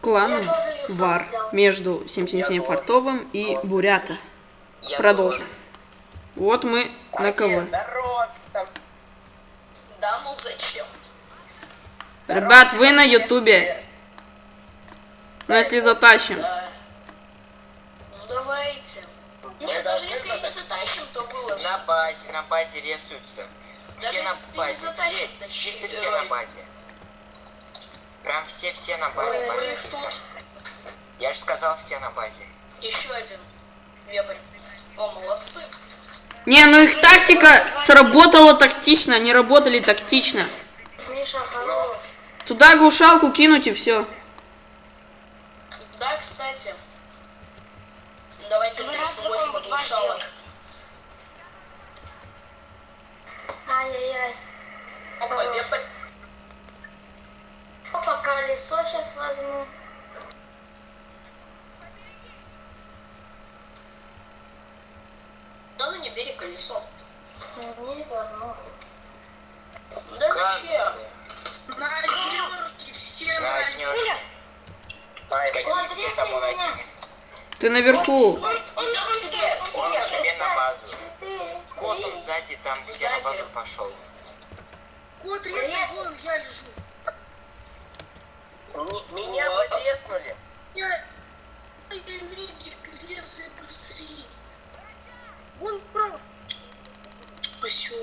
клан Вар между 777 Фартовым и Бурята. Продолжим. Вот мы на КВ. Да ну зачем? Ребят, вы на Ютубе. Ну если затащим. Ну давайте. Нет, даже если и не затащим, то выложим. На базе, на базе рисуются. Все на базе, чисто все на базе. Прям все-все на базе, Ой, пойдите. тут. Я же сказал все на базе. Еще один. Вепрь. О, молодцы. Не, ну их тактика сработала тактично, они работали тактично. Миша, хорош. Туда глушалку кинуть и все. Да, кстати. Давайте Мы 308 разработаем оглушалок. Ай-яй-яй. Опа, вепрь. Колесо сейчас возьму. Да ну не бери колесо. Не возьму. Да зачем? Найдешь. Какие Вот, все рисуй тому меня. найти? Ты наверху. Идем к себе, к Он себе. себе на базу. Кот он сзади, там все на Сзади. базу пошел. Резко. резко вон я лежу. Меня потреснули. Я... Я резай. Вон право. Все.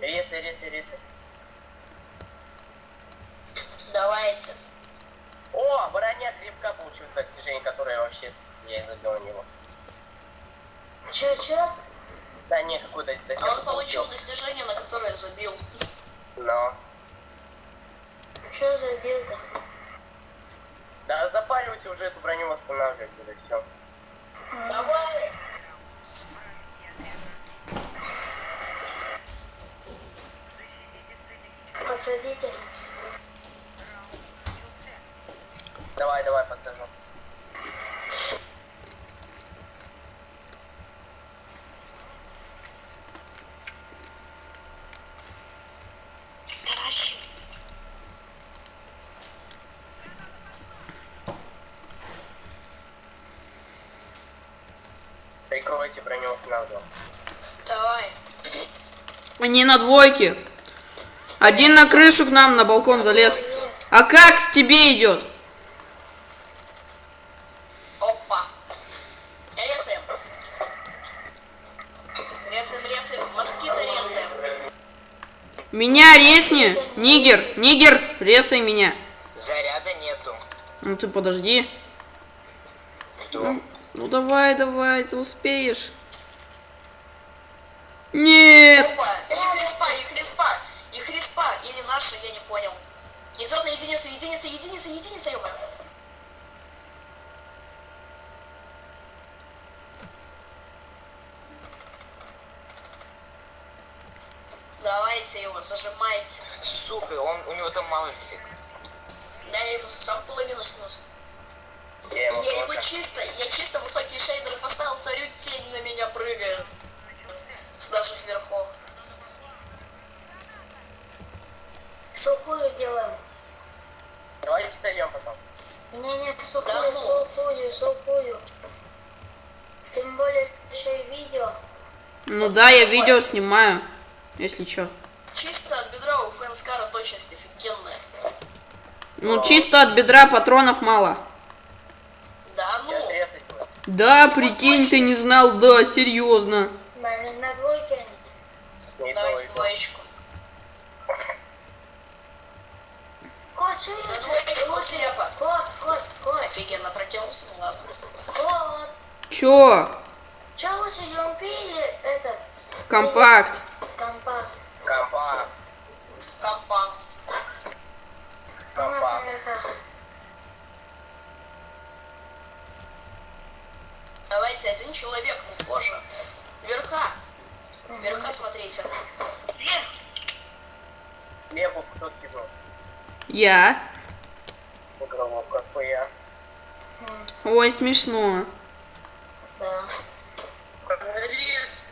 Ресы, ресы, ресы. Давайте. О, броня крепка получил достижение, которое вообще я забил на него. Чё-чё? Да не, какое-то А он получил достижение, на которое забил. Но. Чё забил-то? Да запаривайся уже эту броню восстанавливать, это все. Давай. Подсадите. Давай, давай, подсажу. Прикройте броню восстанавливал. Давай. Они на двойке. Один на крышу к нам на балкон залез. А как тебе идет? Опа. Резаем. Резаем, резаем. Москита резаем. Меня резни. Нигер, нигер, резай меня. Заряда нету. Ну ты подожди. Что? Ну давай, давай, ты успеешь. Нет. Опа. Их респа, их респа. Их респа. Или наша, я не понял. Идет на единицу, единица, единица, единица, ёба. Давайте его, зажимайте. Сука, он, у него там мало жизнь. Да, я ему сам половину снес. Сухую делаем. Давайте сольем потом. Не-не, сухую, Да ну. сухую, сухую. Тем более еще и видео. Ну да, я видео снимаю. Если чё. Чисто от бедра у Фэнскара точность офигенная. Ну чисто от бедра патронов мало. Да ну. Да, прикинь, ты не знал, да, серьезно. На двойке давайте двоечку. Кот, что На двоечку слепо. Кот, кот, кот, Офигенно прокинулся, ну ладно. кот. Чё? Че лучше, UMP или этот Компакт. компакт? Компа. Компакт. У нас Компа. наверху. Давайте один человек, ну позже. Верха. Верха смотрите. Леву кто кинул. Я. Уголовок какой Ой, смешно. Да. Резко.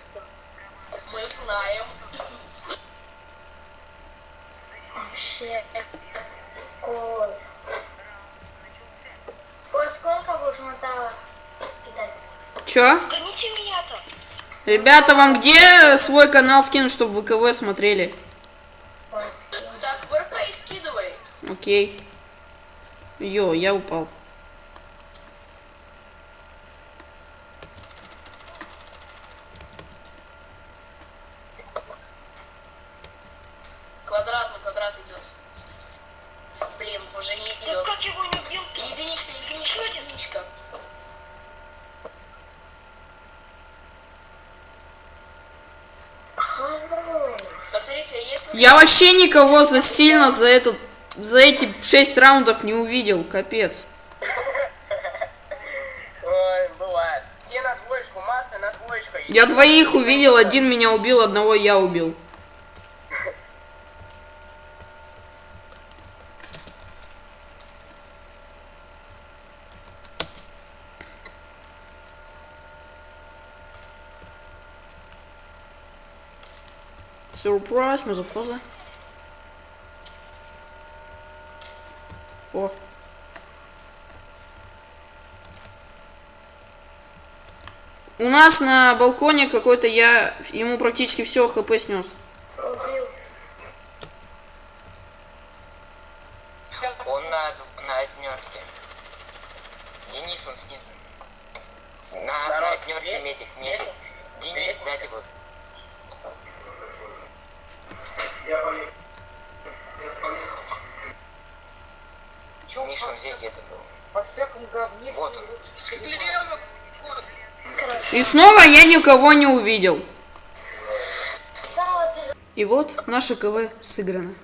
Мы знаем. Вообще. Кот. должен это кидать. Чё? Гоните меня-то. Ребята, вам где свой канал скинуть, чтобы вы КВ смотрели? Вот. Так, в РК и скидывай. Окей. Йо, я упал. Квадрат на квадрат идет. Блин, уже не Ты идет. как его не убил? Единичка, единичка, единичка. Если Я вообще никого за сильно за этот за эти шесть раундов не увидел, капец. Ой, бывает. Все на двоечку, масса на двоечку. Я двоих увидел, один меня убил, одного я убил. Surprise, мазафоза. О. У нас на балконе какой-то я ему практически все хп снес. Он на, на однерке. Денис, он снизу. На, на однерке есть? медик? Денис сзади вот. Миша, он здесь где-то был. Вот он. Слева кот. И снова я никого не увидел. И вот наше КВ сыграно.